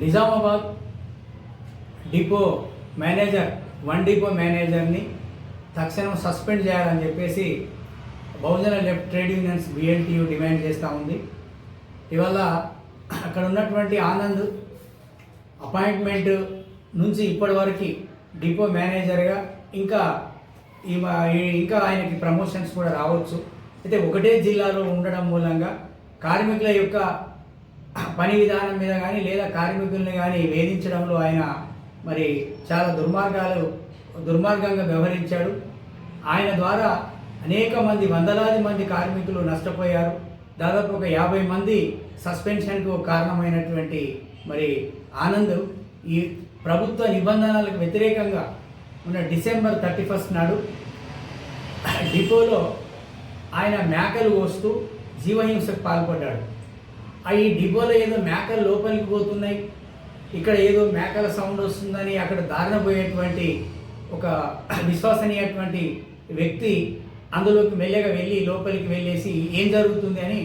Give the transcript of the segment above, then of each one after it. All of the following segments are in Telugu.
Nizamabad depot manager one depot మేనేజర్ని తక్షణం సస్పెండ్ చేయాలని చెప్పేసి Bahujan left trade unions BLTU demand చేస్తూ ఉంది. ఇవాళ అక్కడ ఉన్నటువంటి ఆనంద్ అపాయింట్మెంట్ నుంచి ఇప్పటివరకు డిపో మేనేజర్గా ఇంకా ఈ మా- ఈ- ఇంకా ఆయనకి ప్రమోషన్స్ కూడా రావచ్చు. అయితే ఒకటే జిల్లాలో ఉండడం మూలంగా కార్మికుల యొక్క పని విధానం మీద కానీ లేదా కార్మికుల్ని కానీ వేధించడంలో ఆయన మరి చాలా దుర్మార్గాలు దుర్మార్గంగా వ్యవహరించాడు. ఆయన ద్వారా అనేక మంది వందలాది మంది కార్మికులు నష్టపోయారు. దాదాపు ఒక యాభై మంది సస్పెన్షన్కు కారణమైనటువంటి మరి ఆనంద్ ఈ ప్రభుత్వ నిబంధనలకు వ్యతిరేకంగా ఉన్న డిసెంబర్ థర్టీ ఫస్ట్ నాడు డిపోలో ఆయన మేకలు కోస్తూ జీవహింసకు పాల్పడ్డాడు. ఈ డిపోలో ఏదో మేకలు లోపలికి పోతున్నాయి. ఇక్కడ ఏదో మేకల సౌండ్ వస్తుందని అక్కడ దారిన పోయేటువంటి ఒక విశ్వసనీయటువంటి వ్యక్తి అందులోకి మెల్లగా వెళ్ళి లోపలికి వెళ్ళేసి ఏం జరుగుతుంది అని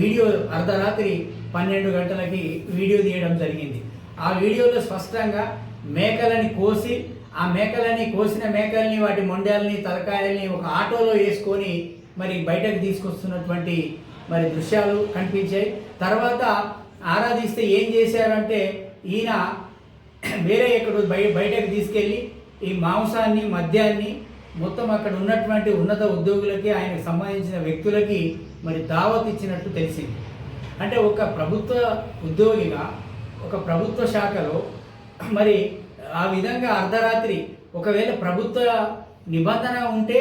వీడియో అర్ధరాత్రి పన్నెండు గంటలకి వీడియో తీయడం జరిగింది. ఆ వీడియోలో స్పష్టంగా మేకలని కోసి ఆ మేకలని కోసిన మేకల్ని వాటి మొండాలని తలకాయల్ని ఒక ఆటోలో వేసుకొని మరి బయటకు తీసుకొస్తున్నటువంటి మరి దృశ్యాలు కనిపించాయి. తర్వాత ఆరాధిస్తే ఏం చేశారంటే ఈయన వేరే ఎక్కడ బయ బయటకు తీసుకెళ్ళి ఈ మాంసాన్ని మద్యాన్ని మొత్తం అక్కడ ఉన్నటువంటి ఉన్నత ఉద్యోగులకి ఆయనకు సంబంధించిన వ్యక్తులకి మరి దావత్ ఇచ్చినట్టు తెలిసింది. అంటే ఒక ప్రభుత్వ ఉద్యోగిగా ఒక ప్రభుత్వ శాఖలో మరి ఆ విధంగా అర్ధరాత్రి ఒకవేళ ప్రభుత్వ నిబంధన ఉంటే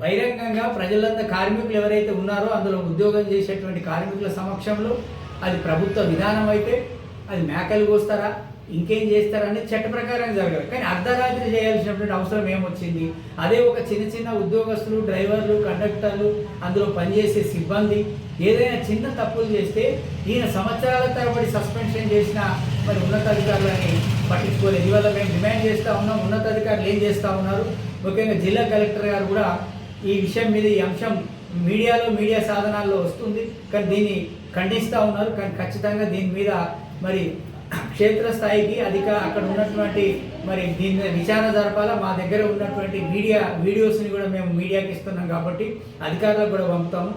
బహిరంగంగా ప్రజలంతా కార్మికులు ఎవరైతే ఉన్నారో అందులో ఉద్యోగం చేసేటువంటి కార్మికుల సమక్షంలో అది ప్రభుత్వ విధానం అయితే అది మేకలు కోస్తారా ఇంకేం చేస్తారని చట్ట ప్రకారం జరగదు కానీ అర్ధరాత్రి చేయాల్సినటువంటి అవసరం ఏమొచ్చింది? అదే ఒక చిన్న చిన్న ఉద్యోగస్తులు డ్రైవర్లు కండక్టర్లు అందులో పనిచేసే సిబ్బంది ఏదైనా చిన్న తప్పులు చేస్తే ఈయన సంవత్సరాల తరబడి సస్పెన్షన్ చేసిన మరి ఉన్నతాధికారులని పట్టించుకోలేదు. ఇవాళ మేము డిమాండ్ చేస్తూ ఉన్నాం ఉన్నతాధికారులు ఏం చేస్తూ ఉన్నారు? ముఖ్యంగా జిల్లా కలెక్టర్ గారు కూడా ఈ విషయం మీద ఈ అంశం మీడియాలో మీడియా సాధనాల్లో వస్తుంది. కానీ దీన్ని ఖండిస్తూ ఉన్నారు. కానీ ఖచ్చితంగా దీని మీద మరి క్షేత్రస్థాయికి అధిక అక్కడ ఉన్నటువంటి మరి దీని విచారణ జరపాలా? మా దగ్గర ఉన్నటువంటి మీడియా వీడియోస్ని కూడా మేము మీడియాకి ఇస్తున్నాం కాబట్టి అధికారులకు కూడా పంపుతాము.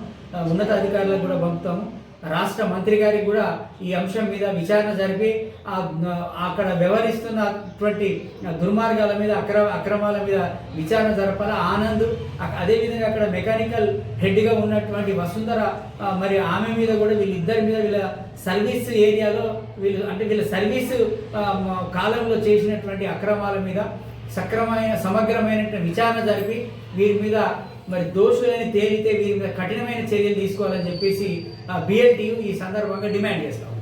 ఉన్నత అధికారులకు కూడా పంపుతాము. రాష్ట్ర మంత్రి గారికి కూడా ఈ అంశం మీద విచారణ జరిపి అక్కడ వ్యవహరిస్తున్నటువంటి దుర్మార్గాల మీద అక్ర అక్రమాల మీద విచారణ జరపాలి ఆనంద్ అదేవిధంగా అక్కడ మెకానికల్ హెడ్గా ఉన్నటువంటి వసుంధర మరి ఆమె మీద కూడా వీళ్ళిద్దరి మీద వీళ్ళ సర్వీస్ ఏరియాలో వీళ్ళు అంటే వీళ్ళ సర్వీస్ కాలంలో చేసినటువంటి అక్రమాల మీద సక్రమైన సమగ్రమైనటువంటి విచారణ జరిపి వీరి మీద మరి దోషులని తేలితే వీరి కఠినమైన చర్యలు తీసుకోవాలని చెప్పేసి బిఎల్టీయు ఈ సందర్భంగా డిమాండ్ చేస్తాం